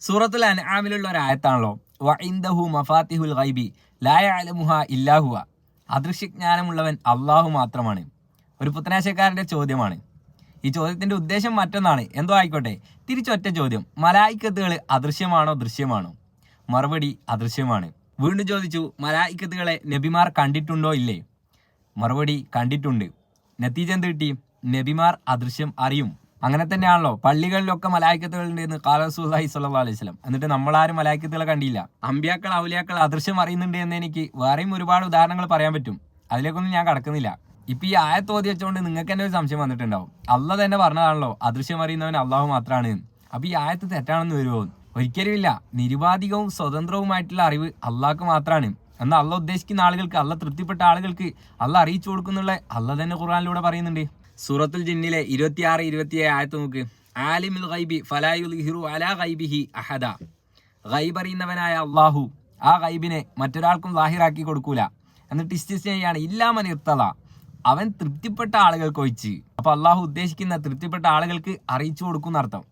സൂറത്തുൽ അൻആമിലുള്ള ഒരു ആയത്താണല്ലോ. വഇൻദഹു മഫാത്തിഹുൽ ഗൈബി ലാ യഅലമുഹ ഇല്ലാഹുവ അദൃശ്യജ്ഞാനമുള്ളവൻ അള്ളാഹു മാത്രമാണ്. ഒരു പുത്തനാശക്കാരന്റെ ചോദ്യമാണ്. ഈ ചോദ്യത്തിന്റെ ഉദ്ദേശം മറ്റൊന്നാണ്. എന്തോ ആയിക്കോട്ടെ. തിരിച്ചൊറ്റ ചോദ്യം. മലായിക്കത്തുകൾ അദൃശ്യമാണോ ദൃശ്യമാണോ? മറുപടി അദൃശ്യമാണ്. വീണ്ടും ചോദിച്ചു മലായിക്കത്തുകളെ നബിമാർ കണ്ടിട്ടുണ്ടോ ഇല്ലേ? മറുപടി കണ്ടിട്ടുണ്ട്. നത്തീജ എന്ത് കിട്ടി? നബിമാർ അദൃശ്യം അറിയും. അങ്ങനെ തന്നെയാണല്ലോ. പള്ളികളിലൊക്കെ മലായിക്കത്തുകളുണ്ട് എന്ന് കാലസുല്ലാഹി സ്വല്ലാ അലൈഹി സ്വലം എന്നിട്ട് നമ്മളാരും മലായിക്കത്തുകളെ കണ്ടില്ല. അമ്പ്യാക്കൾ ഔലിയാക്കൾ അദൃശ്യം അറിയുന്നുണ്ട് എന്ന് എനിക്ക് വേറെയും ഒരുപാട് ഉദാഹരണങ്ങൾ പറയാൻ പറ്റും. അതിലേക്കൊന്നും ഞാൻ കടക്കുന്നില്ല. ഇപ്പൊ ഈ ആയത്ത് ഓതി വെച്ചുകൊണ്ട് നിങ്ങൾക്ക് തന്നെ ഒരു സംശയം വന്നിട്ടുണ്ടാവും. അല്ല തന്നെ പറഞ്ഞതാണല്ലോ അദൃശ്യം അറിയുന്നവൻ അള്ളാഹു മാത്രമാണ് അപ്പൊ ഈ ആയത്ത് തെറ്റാണെന്ന് വരുമോ ഒരിക്കലും ഇല്ല. നിരുപാധികവും സ്വതന്ത്രവുമായിട്ടുള്ള അറിവ് അള്ളാഹ്ക്ക് മാത്രമാണ് എന്നാൽ അള്ള ഉദ്ദേശിക്കുന്ന ആളുകൾക്ക് അള്ള തൃപ്തിപ്പെട്ട ആളുകൾക്ക് അള്ള അറിയിച്ചു കൊടുക്കുന്നുള്ള അള്ള തന്നെ ഖുർആനിലൂടെ പറയുന്നുണ്ട്. സൂറത്തുൽ ജിന്നിലെ ഇരുപത്തിയാറ് ഇരുപത്തിയേഴ് ആയത്ത് നോക്ക്. ആലിമുൽ ഗൈബി ഫലായുൽഹിറു അലാ ഗൈബിഹി അഹദ. ഗൈബ് അറിയുന്നവനായ അള്ളാഹു ആ ഗൈബിനെ മറ്റൊരാൾക്കും ലാഹിറാക്കി കൊടുക്കൂല. എന്നിട്ട് ഇസ്റ്റിസ് ചെയ്യാണ് ഇല്ലാമൻ ഇർത്തത അവൻ തൃപ്തിപ്പെട്ട ആളുകൾക്ക് ഒഴിച്ച്. അപ്പൊ അള്ളാഹു ഉദ്ദേശിക്കുന്ന തൃപ്തിപ്പെട്ട ആളുകൾക്ക് അറിയിച്ചു കൊടുക്കുന്ന അർത്ഥം